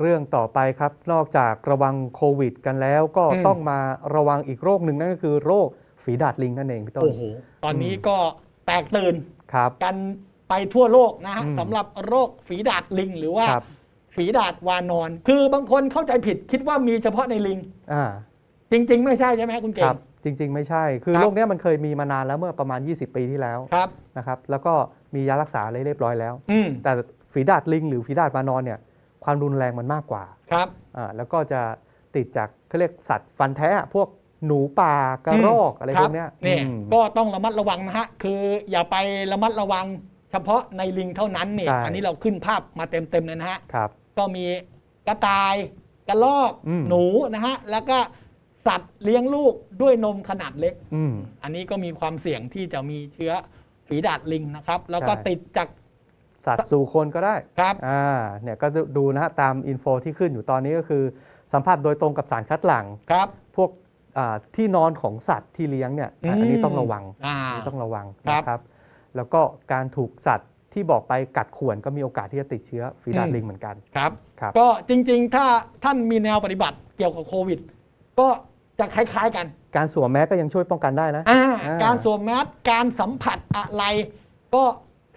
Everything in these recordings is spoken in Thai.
เรื่องต่อไปครับ นอกจากระวังโควิด กันแล้วก็อืม ต้องมาระวังอีกโรคหนึ่งนั่นก็คือโรคฝีดาดลิงนั่นเองพี่ต้นโอ้โห ตอนนี้ก็แตกตื่นครับ กันไปทั่วโลกนะฮะอืม สำหรับโรคฝีดาดลิง หรือว่าครับฝีดาดวานอน คือบางคนเข้าใจผิดคิดว่ามีเฉพาะในลิง อ่าจริง ๆ ไม่ใช่ใช่ไหมคุณคเก่รังบจริง ๆ ไม่ใช่ คือครับ โรคเนี้ยมันเคยมีมานานแล้วเมื่อประมาณ 20 ปีที่แล้วครับ นะครับ แล้วก็มียารักษาอะไรเรียบร้อยแล้ว อืม แต่ฝีดาดลิง หรือฝีดาดวานอนเนี่ย ความรุนแรงมันมากกว่าครับอ่าแล้วก็จะติดจากเขาเรียกสัตว์ฟันแท้อะพวกหนูป่ากระรอกอะไรคพรัวกเนี้ยนี่อืมก็ต้องระมัดระวังนะฮะคืออย่าไประมัดระวัง เฉพาะในลิงเท่านั้นนี่ใช่อันนี้เราขึ้นภาพมาเต็มๆเลยนะฮะครับก็มีกระต่ายกระรอกอืมหนูนะฮะแล้วก็สัตว์เลี้ยงลูกด้วยนมขนาดเล็กอืมอันนี้ก็มีความเสี่ยงที่จะมีเชื้อฝีดาดลิงนะครับ แล้วก็ใช่ติดจาก สัตว์สู่คนก็ได้ครับอ่าเนี่ยก็ดูนะฮะตามอินโฟที่ขึ้นอยู่ตอนนี้ก็คือ สัมผัสโดยตรงกับสารคัดหลั่งครับ พวกอ่าที่นอนของสัตว์ที่เลี้ยงเนี่ยอะอันนี้ต้องระวังอ่าอันนี้ต้องระวังครับนะครับ แล้วก็การถูกสัตว์ที่บอกไปกัดข่วนก็มีโอกาสที่จะติดเชื้อฝีดาดอืมลิงเหมือนกันครับครับ ก็จริงๆ ถ้าท่านมีแนวปฏิบัติเกี่ยวกับโควิด ก็จะคล้ายๆกัน การสวมแมสก็ยังช่วยป้องกันได้นะอ่าอ่าการสวมแมสการสัมผัสอะไรก็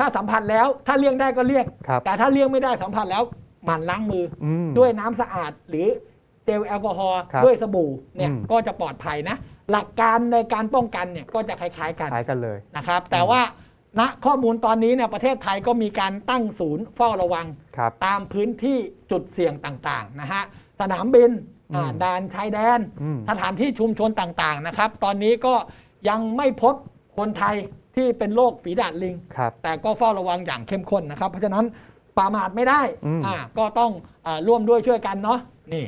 ถ้าสัมผัสแล้วถ้าเลี่ยงได้ก็เลี่ยง ครับแต่ถ้าเลี่ยงไม่ได้สัมผัสแล้วหมั่นล้างมืออืมด้วยน้ำสะอาดหรือเจลแอลกอฮอล์ครับด้วยสบู่เนี่ยอืม ก็จะปลอดภัยนะ หลักการในการป้องกันเนี่ยก็จะคล้ายๆกัน คล้ายกันเลย นะครับแต่ว่าณข้อมูลตอนนี้เนี่ยประเทศไทยก็มีการตั้งศูนย์เฝ้าระวัง ครับ ตามพื้นที่จุดเสี่ยงต่างๆนะฮะสนามบินอ่าอืมด่านชายแดน อืม สถานที่ชุมชนต่างๆนะครับ ตอนนี้ก็ยังไม่พบคนไทย ที่เป็นโรคฝีดาดลิง ครับ แต่ก็เฝ้าระวังอย่างเข้มข้นนะครับ เพราะฉะนั้นประมาทไม่ได้อืม อ่าก็ต้องอาร่วมด้วยช่วยกันเนาะนี่